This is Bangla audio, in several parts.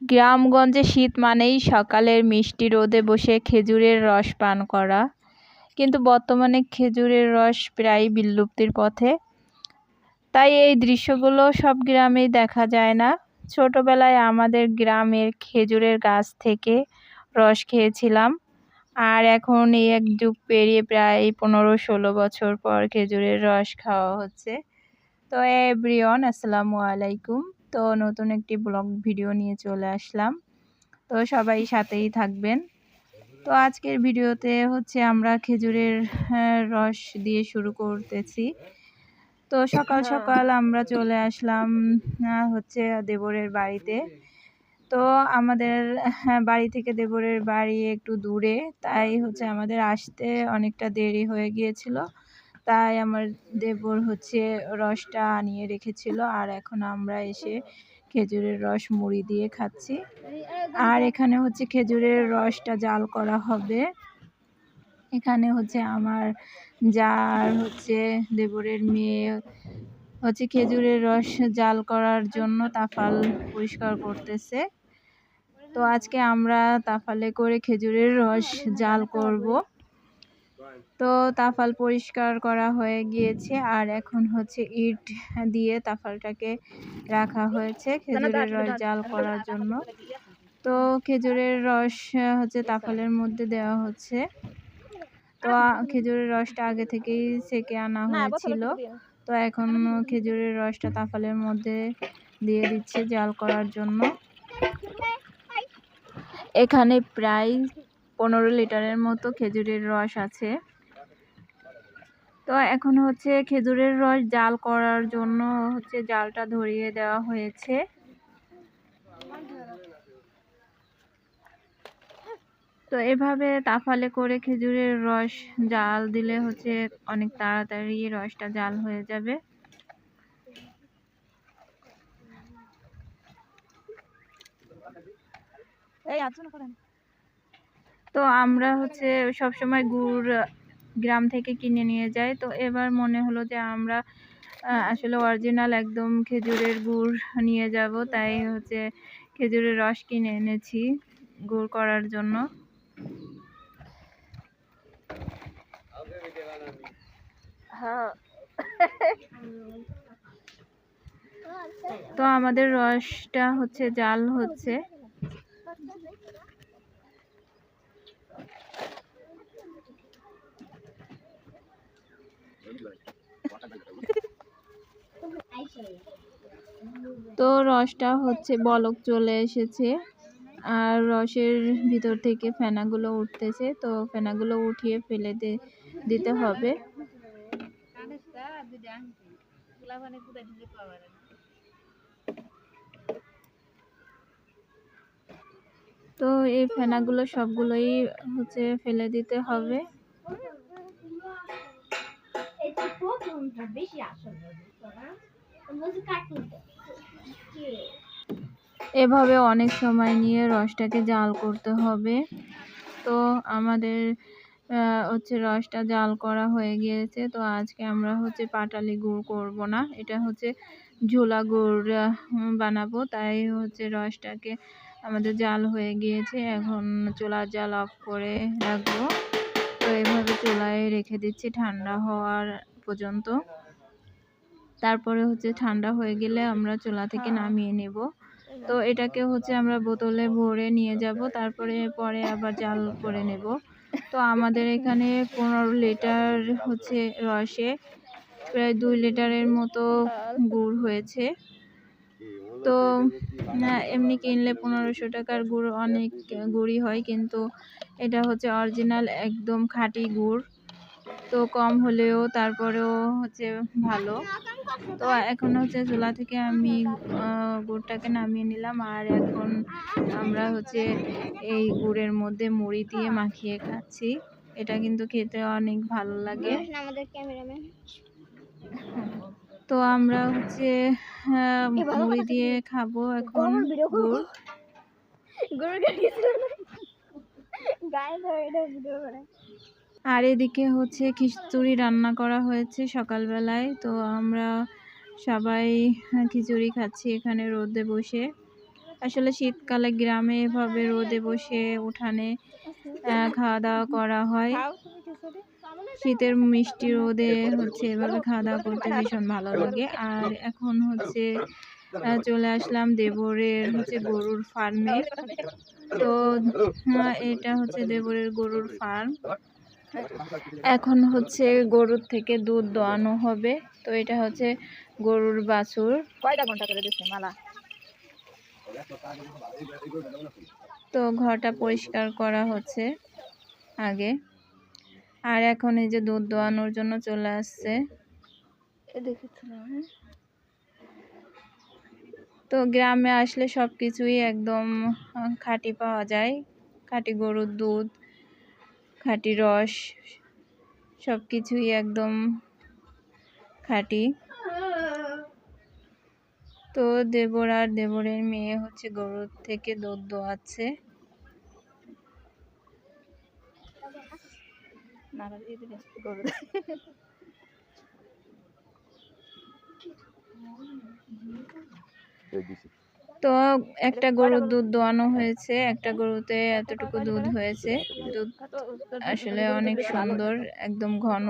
গ্রামগঞ্জে শীত মানেই সকালের মিষ্টি রোদে বসে খেজুরের রস পান করা। কিন্তু বর্তমানে খেজুরের রস প্রায় বিলুপ্তির পথে। তাই এই দৃশ্যগুলো সব গ্রামেই দেখা যায় না। ছোটোবেলায় আমাদের গ্রামের খেজুরের গাছ থেকে রস খেয়েছিলাম। আর এখন এই এক যুগ পেরিয়ে প্রায় পনেরো ষোলো বছর পর খেজুরের রস খাওয়া হচ্ছে। তো এভরিওয়ান, আসসালামু আলাইকুম। তো নতুন একটি ব্লগ ভিডিও নিয়ে চলে আসলাম। তো সবাই সাথেই থাকবেন। তো আজকের ভিডিওতে হচ্ছে আমরা খেজুরের হ্যাঁ, রস দিয়ে শুরু করতেছি। তো সকাল সকাল আমরা চলে আসলাম হচ্ছে দেবরের বাড়িতে। তো আমাদের হ্যাঁ, বাড়ি থেকে দেবরের বাড়ি একটু দূরে তাই হচ্ছে আমাদের আসতে অনেকটা দেরি হয়ে গিয়েছিল। তাই আমার দেবর হচ্ছে রসটা আনিয়ে রেখেছিল আর এখন আমরা এসে খেজুরের রস মুড়ি দিয়ে খাচ্ছি। আর এখানে হচ্ছে খেজুরের রসটা জাল করা হবে। এখানে হচ্ছে আমার যার হচ্ছে দেবরের মেয়ে হচ্ছে খেজুরের রস জাল করার জন্য তাফাল পরিষ্কার করতেছে। তো আজকে আমরা তাফালে করে খেজুরের রস জাল করব। তো তাফাল পরিষ্কার করা হয়ে গিয়েছে আর এখন হচ্ছে ইট দিয়ে তাফালটাকে রাখা হয়েছে খেজুরের রস জাল করার জন্য। তো খেজুরের রস হচ্ছে তাফালের মধ্যে দেওয়া হচ্ছে। তো খেজুরের রসটা আগে থেকেই সেকে আনা হয়েছিল। তো এখন খেজুরের রসটা তাফালের মধ্যে দিয়ে দিচ্ছে জাল করার জন্য। এখানে প্রায় পনেরো লিটারের মতো খেজুরের রস আছে। তো এখন হচ্ছে খেজুরের রস জাল করার জন্য হচ্ছে জালটা ধরিয়ে দেওয়া হয়েছে। তো এভাবে তাফালে করে খেজুরের রস জাল দিলে হচ্ছে অনেক তাড়াতাড়ি রসটা জাল হয়ে যাবে। তো আমরা হচ্ছে সব সময় গুড় গ্রাম থেকে কিনে নিয়ে যাই। তো এবার মনে হলো যে আমরা আসলে অরিজিনাল একদম খেজুরের গুড় নিয়ে যাব। তাই হচ্ছে খেজুরের রস কিনে এনেছি গুড় করার জন্য। তো আমাদের রসটা হচ্ছে জাল হচ্ছে। তো রসটা হচ্ছে বলক চলে এসেছে। আর রসের ভিতর থেকে ফেনাগুলো উঠতেছে, তো ফেনাগুলো উঠিয়ে ফেলে দিতে হবে। তো এই ফেনাগুলো সবগুলোই হচ্ছে ফেলে দিতে হবে। এভাবে অনেক সময় নিয়ে রসটাকে জাল করতে হবে। তো আমাদের হচ্ছে রসটা জাল করা হয়ে গিয়েছে। তো আজকে আমরা হচ্ছে পাটালি গুড় করব না। এটা হচ্ছে ঝোলা গুড় বানাবো। তাই হচ্ছে রসটাকে আমাদের জাল হয়ে গিয়েছে। এখন চুলার জাল অফ করে রাখব। তো এইভাবে চুলায় রেখে দিচ্ছি। ঠান্ডা হওয়ার পর্যন্ত। তারপরে হচ্ছে ঠান্ডা হয়ে গেলে আমরা চুলা থেকে নামিয়ে নেব। তো এটাকে হচ্ছে আমরা বোতলে ভরে নিয়ে যাব, তারপরে পরে আবার জাল করে নেব। তো আমাদের এখানে পনেরো লিটার হচ্ছে রসে প্রায় দুই লিটারের মতো গুড় হয়েছে। তো এমনি কিনলে পনেরোশো টাকার গুড় অনেক গুড়ই হয়, কিন্তু এটা হচ্ছে অরিজিনাল একদম খাঁটি গুড়। তো কম হলেও তারপরেও হচ্ছে ভালো। তো এখন হচ্ছে চুলা থেকে আমি গুড়টাকে নামিয়ে নিলাম। আর এখন আমরা হচ্ছে এই গুড়ের মধ্যে মুড়ি দিয়ে মাখিয়ে খাচ্ছি। এটা কিন্তু খেতে অনেক ভালো লাগে। তো আমরা হচ্ছে মুড়ি দিয়ে খাব এখন গুড়। আর এদিকে হচ্ছে খিচুড়ি রান্না করা হয়েছে সকালবেলায়। তো আমরা সবাই খিচুড়ি খাচ্ছি এখানে রোদে বসে। আসলে শীতকালে গ্রামে এভাবে রোদে বসে উঠানে খাওয়া দাওয়া করা হয়। শীতের মিষ্টি রোদে হচ্ছে এভাবে খাওয়া দাওয়া করতে ভীষণ ভালো লাগে। আর এখন হচ্ছে চলে আসলাম দেবরের হচ্ছে গরুর ফার্মে। তো এটা হচ্ছে দেবরের গরুর ফার্ম। এখন হচ্ছে গরুর থেকে দুধ দোয়ানো হবে। তো এটা হচ্ছে গরুর বাছুর। কয়টা ঘণ্টা করে দিচ্ছে মালা? তো ঘরটা পরিষ্কার করা হচ্ছে আগে। আর এখন এই যে দুধ দোয়ানোর জন্য চলে আসছে। হ্যাঁ? তো গ্রামে আসলে সব কিছুই একদম খাঁটি পাওয়া যায়। খাঁটি গরুর দুধ। খাঁটি রস, সব কিছুই একদম খাঁটি তো দেবর আর দেবরের মেয়ে হচ্ছে গরুর থেকে দুধ দোয়াচ্ছে গরু। তো একটা গরুর দুধ দোয়ানো হয়েছে একটা গরুতে এতটুকু দুধ হয়েছে। দুধ আসলে অনেক সুন্দর একদম ঘন।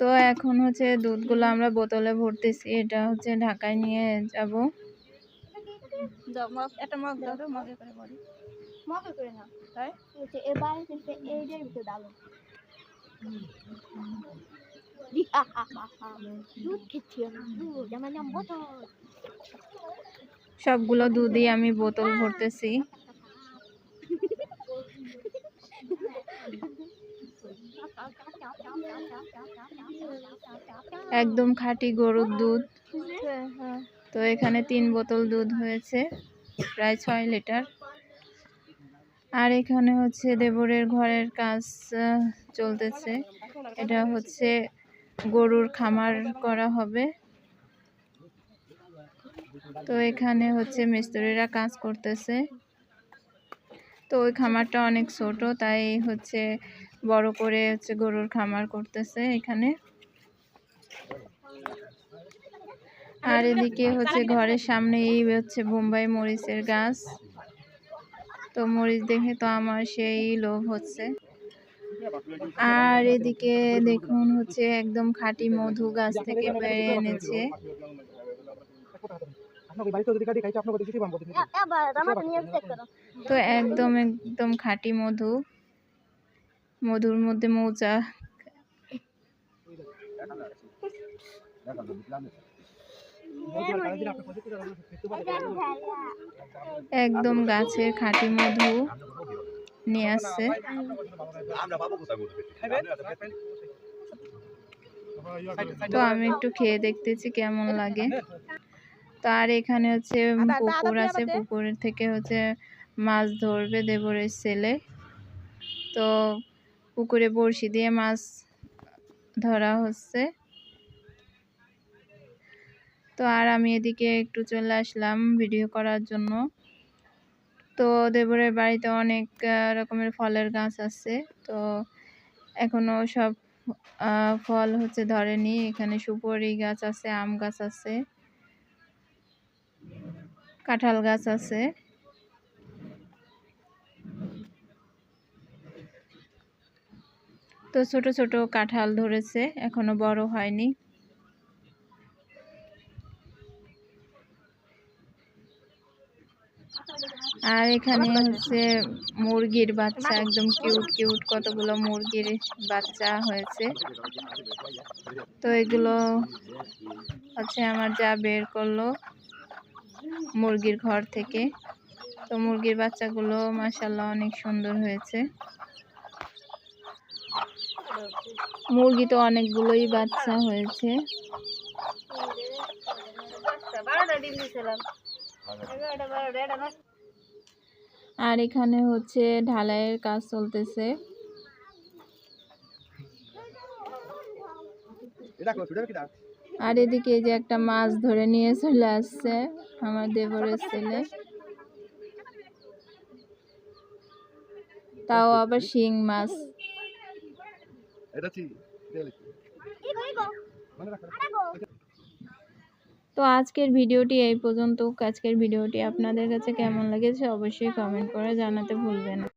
তো এখন হচ্ছে দুধগুলো আমরা বোতলে ভরতেছি এটা হচ্ছে ঢাকায় নিয়ে যাব? এবার এইটার ভিতরে সবগুলো দুধই আমি বোতল ভরতেছি। একদম খাঁটি গরুর দুধ। তো এখানে তিন বোতল দুধ হয়েছে, প্রায় ছয় লিটার। আর এখানে হচ্ছে দেবরের ঘরের কাজ চলতেছে। এটা হচ্ছে গরুর খামার করা হবে। তো এখানে হচ্ছে মিস্ত্রিরা কাজ করতেছে। তো ওই খামারটা অনেক ছোট, তাই হচ্ছে বড় করে হচ্ছে গরুর খামার করতেছে এখানে। আর এদিকে হচ্ছে ঘরের সামনে এই হচ্ছে বোম্বাই মরিচের গাছ। তো মরিচ দেখে তো আমার সেই লোভ হচ্ছে। আর এদিকে দেখুন হচ্ছে একদম খাঁটি মধু গাছ থেকে পেরে এনেছে। তো একদম একদম খাঁটি মধু। মধুর মধ্যে মৌচা একদম গাছের খাঁটি মধু। নিয়ে আসছে। মধু তো আমি একটু খেয়ে দেখতেছি কেমন লাগে। তো আর এখানে হচ্ছে পুকুর আছে পুকুরের থেকে হচ্ছে মাছ ধরবে দেবরের ছেলে। তো পুকুরে বড়শি দিয়ে মাছ ধরা হচ্ছে। তো আর আমি এদিকে একটু চলে আসলাম ভিডিও করার জন্য। তো দেবরের বাড়িতে অনেক রকমের ফলের গাছ আছে। তো এখনও সব ফল হচ্ছে ধরেনি। এখানে সুপরি গাছ আছে, আম গাছ আছে, কাঁঠাল গাছ আছে। তো ছোট ছোট কাঁঠাল ধরেছে, এখনও বড় হয়নি। আর এখানে হচ্ছে মুরগির বাচ্চা একদম কিউট কিউট কতগুলো মুরগির বাচ্চা হয়েছে। তো এগুলো হচ্ছে আমার যা বের করল মুরগির ঘর থেকে। তো মুরগির বাচ্চাগুলো মাসাল্লাহ অনেক সুন্দর হয়েছে। মুরগি তো অনেকগুলোই বাচ্চা হয়েছে। বারোটা ডিম দিয়েছিলাম এগারোটা বারোটা এটা নষ্ট আর এখানে হচ্ছে ঢালাইয়ের কাজ চলতেছে। আর এদিকে এই যে একটা মাছ ধরে নিয়ে চলে আসছে আমার দেবরের ছেলে। তাও আবার শিং মাছ। এটা মনে তো আজকের ভিডিওটি এই পর্যন্ত। আজকের ভিডিওটি আপনাদের কাছে কেমন লেগেছে অবশ্যই কমেন্ট করে জানাতে ভুলবেন না।